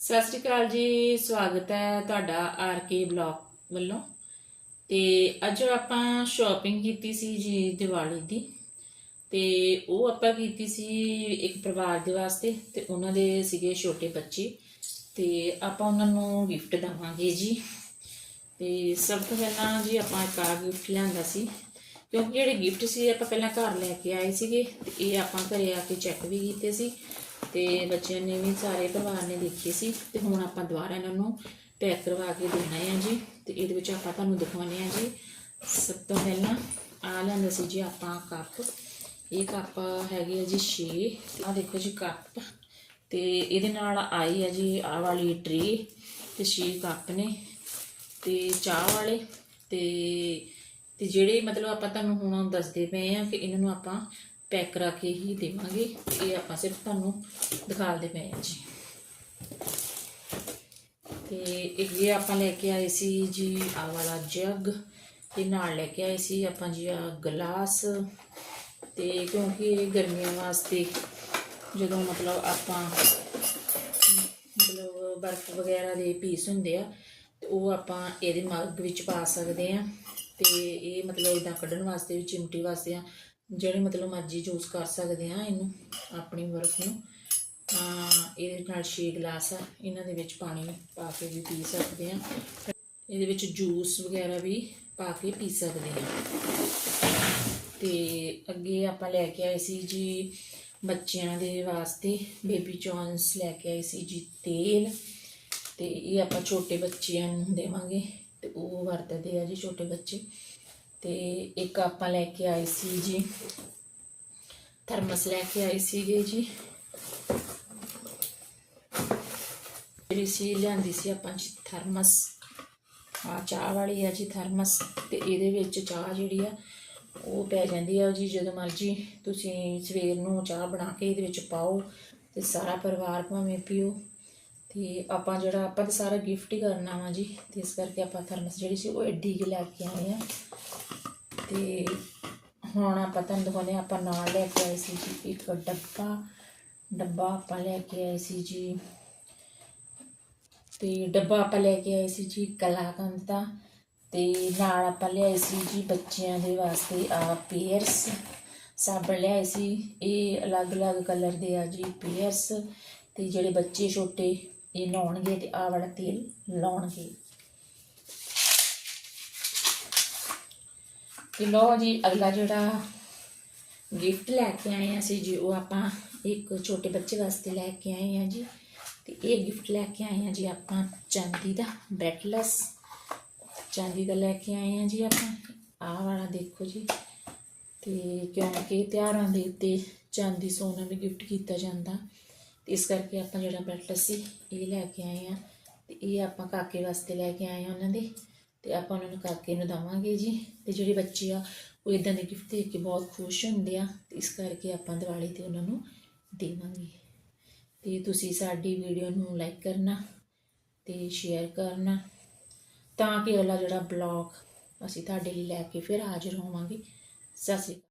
ਸਤਿ ਸ਼੍ਰੀ ਅਕਾਲ ਜੀ, ਸਵਾਗਤ ਹੈ ਤੁਹਾਡਾ ਆਰ ਕੇ ਬਲੌਗ ਵੱਲੋਂ। ਤੇ ਅੱਜ ਆਪਾਂ ਸ਼ਾਪਿੰਗ ਕੀਤੀ ਸੀ ਜੀ ਦੀਵਾਲੀ ਦੀ। ਤੇ ਉਹ ਆਪਾਂ ਕੀਤੀ ਸੀ ਇੱਕ ਪਰਿਵਾਰ ਦੇ ਵਾਸਤੇ ਤੇ ਉਹਨਾਂ ਦੇ ਸੀਗੇ ਛੋਟੇ ਬੱਚੇ। ਤੇ ਆਪਾਂ ਉਹਨਾਂ ਨੂੰ ਗਿਫਟ ਦਵਾਂਗੇ ਜੀ। ਤੇ ਸਭ ਤੋਂ ਪਹਿਲਾਂ ਜੀ ਆਪਾਂ ਇੱਕ ਆ ਗਿਫਟ ਲਿਆਂਦਾ ਸੀ। ਕਿਉਂਕਿ ਜਿਹੜੇ ਗਿਫਟ ਸੀ, ਆਪਾਂ ਪਹਿਲਾਂ ਘਰ ਲੈ ਕੇ ਆਏ ਸੀਗੇ, ਤੇ ਇਹ ਆਪਾਂ ਘਰੇ ਆ ਕੇ ਚੈੱਕ ਵੀ ਕੀਤੇ ਸੀ, ਤੇ ਬੱਚਿਆਂ ਨੇ ਵੀ ਸਾਰੇ ਪਰਿਵਾਰ ਨੇ ਦੇਖੇ ਸੀ, ਤੇ ਹੁਣ ਆਪਾਂ ਦੁਬਾਰਾ ਇਹਨਾਂ ਨੂੰ ਪੈਕ ਕਰਵਾ ਕੇ ਦੇਣਾ ਹੈ ਜੀ, ਤੇ ਇਹਦੇ ਵਿੱਚ ਆਪਾਂ ਤੁਹਾਨੂੰ ਦਿਖਾਉਂਦੇ ਆ ਜੀ। ਸਭ ਤੋਂ ਪਹਿਲਾਂ ਆ ਲੈਂਦੇ ਸੀ ਜੀ ਆਪਾਂ ਕੱਪ, ਇਹ ਕੱਪ ਹੈਗੇ ਆ ਜੀ 6 ਆ ਦੇਖੋ ਜੀ ਕੱਪ, ਤੇ ਇਹਦੇ ਨਾਲ ਆਈ ਹੈ ਜੀ ਆ ਵਾਲੀ ਟਰੀ ਤੇ 6 ਕੱਪ ਨੇ, ਤੇ ਚਾਹ ਵਾਲੇ, ਤੇ ਤੇ ਜਿਹੜੇ ਮਤਲਬ ਆਪਾਂ ਤੁਹਾਨੂੰ ਹੁਣ ਦੱਸਦੇ ਪਏ ਆ ਕਿ ਇਹਨਾਂ ਨੂੰ ਆਪਾਂ ਪੈਕ ਕਰਾ ਕੇ ਹੀ ਦੇਵਾਂਗੇ ਇਹ ਆਪਾਂ ਸਿਰਫ ਤੁਹਾਨੂੰ ਦਿਖਾਲਦੇ ਪਏ ਆ ਜੀ। ਤੇ ਇਹ ਆਪਾਂ ਲੈ ਕੇ ਆਏ ਸੀ ਜੀ ਆ ਵਾਲਾ ਜੱਗ ਤੇ ਨਾਲ ਲੈ ਕੇ ਆਏ ਸੀ ਆਪਾਂ ਜੀ ਆ ਗਲਾਸ। ਤੇ ਕਿਉਂਕਿ ਇਹ ਗਰਮੀਆਂ ਵਾਸਤੇ ਜਦੋਂ ਮਤਲਬ ਆਪਾਂ ਮਤਲਬ ਬਰਫ਼ ਵਗੈਰਾ ਦੇ ਪੀਸ ਹੁੰਦੇ ਆ, ਤੇ ਉਹ ਆਪਾਂ ਇਹਦੇ ਮੱਗ ਵਿੱਚ ਪਾ ਸਕਦੇ ਆ। ਤੇ ਇਹ ਮਤਲਬ ਇਦਾਂ ਕੱਢਣ ਵਾਸਤੇ ਵੀ ਚਿਮਟੀ ਵਾਸਤੇ ਆ, ਜਿਹੜੇ ਮਤਲਬ ਮਰਜ਼ੀ ਯੂਜ਼ ਕਰ ਸਕਦੇ ਆ ਇਹਨੂੰ, ਆਪਣੀ ਬਰਫ਼ ਨੂੰ। ਤਾਂ ਇਹਦੇ ਨਾਲ ਛੇ ਗਲਾਸ ਆ, ਇਹਨਾਂ ਦੇ ਵਿੱਚ ਪਾਣੀ ਪਾ ਕੇ ਵੀ ਪੀ ਸਕਦੇ ਆ। ਇਹਦੇ ਵਿੱਚ ਜੂਸ ਵਗੈਰਾ ਵੀ ਪਾ ਕੇ ਪੀ ਸਕਦੇ ਆ। ਤੇ ਅੱਗੇ ਆਪਾਂ ਲੈ ਕੇ ਆਏ ਸੀ ਜੀ ਬੱਚਿਆਂ ਦੇ ਵਾਸਤੇ ਬੇਬੀ ਚੌਨਸ ਲੈ ਕੇ ਆਏ ਸੀ ਜੀ ਤੇਲ। ਤੇ ਇਹ ਆਪਾਂ ਛੋਟੇ ਬੱਚਿਆਂ ਨੂੰ ਦੇਵਾਂਗੇ। ਵਰਤਦੇ ਆ ਜੀ ਛੋਟੇ ਬੱਚੇ। ਤੇ ਇੱਕ ਆਪਾਂ ਲੈ ਕੇ ਆਏ ਸੀ ਜੀ, ਥਰਮਸ ਲੈ ਕੇ ਆਏ ਸੀਗੇ ਜੀ। ਜਿਹੜੀ ਸੀ, ਲਿਆਂਦੀ ਸੀ ਆਪਾਂ ਜੀ ਥਰਮਸ। ਆ ਚਾਹ ਵਾਲੀ ਆ ਜੀ ਥਰਮਸ ਤੇ ਇਹਦੇ ਵਿੱਚ ਚਾਹ ਜਿਹੜੀ ਆ, ਉਹ ਪੈ ਜਾਂਦੀ ਆ ਜੀ ਜਦੋਂ ਮਰਜ਼ੀ ਤੁਸੀਂ ਸਵੇਰ ਨੂੰ ਚਾਹ ਬਣਾ ਕੇ ਇਹਦੇ ਵਿੱਚ ਪਾਓ ਤੇ ਸਾਰਾ ਪਰਿਵਾਰ ਭਾਵੇਂ ਪੀਓ। ਤੇ ਆਪਾਂ ਜਿਹੜਾ ਆਪਾਂ ਤਾਂ ਸਾਰਾ ਗਿਫਟ ਹੀ ਕਰਨਾ ਵਾ ਜੀ, ਤੇ ਇਸ ਕਰਕੇ ਆਪਾਂ ਥਰਮਸ ਜਿਹੜੀ ਸੀ ਉਹ ਐਡੀ ਕੁ ਲੈ ਕੇ ਆਏ ਆ। ਤੇ ਹੁਣ ਆਪਾਂ ਤੁਹਾਨੂੰ ਦਿਖਾਉਂਦੇ ਹਾਂ, ਆਪਾਂ ਨਾਲ ਲੈ ਕੇ ਆਏ ਸੀ ਜੀ ਇੱਕ ਡੱਬਾ ਡੱਬਾ ਆਪਾਂ ਲੈ ਕੇ ਆਏ ਸੀ ਜੀ। ਤੇ ਡੱਬਾ ਆਪਾਂ ਲੈ ਕੇ ਆਏ ਸੀ ਜੀ ਕਲਾਕੰਦ ਦਾ ਤੇ ਨਾਲ ਆਪਾਂ ਲਿਆਏ ਸੀ ਜੀ ਬੱਚਿਆਂ ਦੇ ਵਾਸਤੇ ਆ ਪੀਅਰਸ। ਸਾਬਣ ਲਿਆਏ ਸੀ, ਇਹ ਅਲੱਗ-ਅਲੱਗ ਕਲਰ ਦੇ ਆ ਜੀ ਪੀਅਰਸ, ਤੇ ਜਿਹੜੇ ਬੱਚੇ ਛੋਟੇ ਇਹ ਲਾਉਣਗੇ ਤੇ ਆਹ ਵਾਲਾ ਤੇਲ ਲਾਉਣਗੇ। ਤੇ ਲਓ ਜੀ, ਅਗਲਾ ਜਿਹੜਾ ਗਿਫਟ ਲੈ ਕੇ ਆਏ ਹਾਂ ਅਸੀਂ ਜੀ, ਉਹ ਆਪਾਂ ਇੱਕ ਛੋਟੇ ਬੱਚੇ ਵਾਸਤੇ ਲੈ ਕੇ ਆਏ ਹਾਂ ਜੀ। ਤੇ ਇਹ ਗਿਫਟ ਲੈ ਕੇ ਆਏ ਹਾਂ ਜੀ ਆਪਾਂ ਚਾਂਦੀ ਦਾ ਬ੍ਰੈਟਲੈਸ ਚਾਂਦੀ ਦਾ ਲੈ ਕੇ ਆਏ ਹਾਂ ਜੀ ਆਪਾਂ। ਆਹ ਵਾਲਾ ਦੇਖੋ ਜੀ। ਤੇ ਕਿਉਂਕਿ ਤਿਉਹਾਰਾਂ ਦੇ ਉੱਤੇ ਚਾਂਦੀ ਸੋਨਾ ਵੀ ਗਿਫਟ ਕੀਤਾ ਜਾਂਦਾ। ਤੇ ਇਸ ਕਰਕੇ ਆਪਾਂ ਜਿਹੜਾ ਬ੍ਰੈਟਲੈਸ ਸੀ, ਇਹ ਲੈ ਕੇ ਆਏ ਹਾਂ ਤੇ ਇਹ ਆਪਾਂ ਕਾਕੇ ਵਾਸਤੇ ਲੈ ਕੇ ਆਏ ਹਾਂ ਉਹਨਾਂ ਦੇ ਤੇ ਆਪਾਂ ਉਹਨਾਂ ਨੂੰ ਕਾਕੇ ਨੂੰ ਦਵਾਂਗੇ ਜੀ ਤੇ ਜਿਹੜੇ ਬੱਚੇ ਆ, ਉਹ ਇਦਾਂ ਦੇ ਗਿਫਟ ਦੇ ਕੇ ਬਹੁਤ ਖੁਸ਼ ਹੁੰਦੇ ਆ ਤੇ ਇਸ ਕਰਕੇ ਆਪਾਂ ਦੀਵਾਲੀ ਤੇ ਉਹਨਾਂ ਨੂੰ ਦੇਵਾਂਗੇ। ਤੇ ਤੁਸੀਂ ਸਾਡੀ ਵੀਡੀਓ ਨੂੰ ਲਾਈਕ ਕਰਨਾ ਤੇ ਸ਼ੇਅਰ ਕਰਨਾ ਤਾਂ ਕਿ ਅਗਲਾ ਜਿਹੜਾ ਬਲੌਗ ਅਸੀਂ ਤੁਹਾਡੇ ਲਈ ਲੈ ਕੇ ਫਿਰ ਹਾਜ਼ਰ ਹੋਵਾਂਗੇ। ਸਤਿ ਸ਼੍ਰੀ ਅਕਾਲ।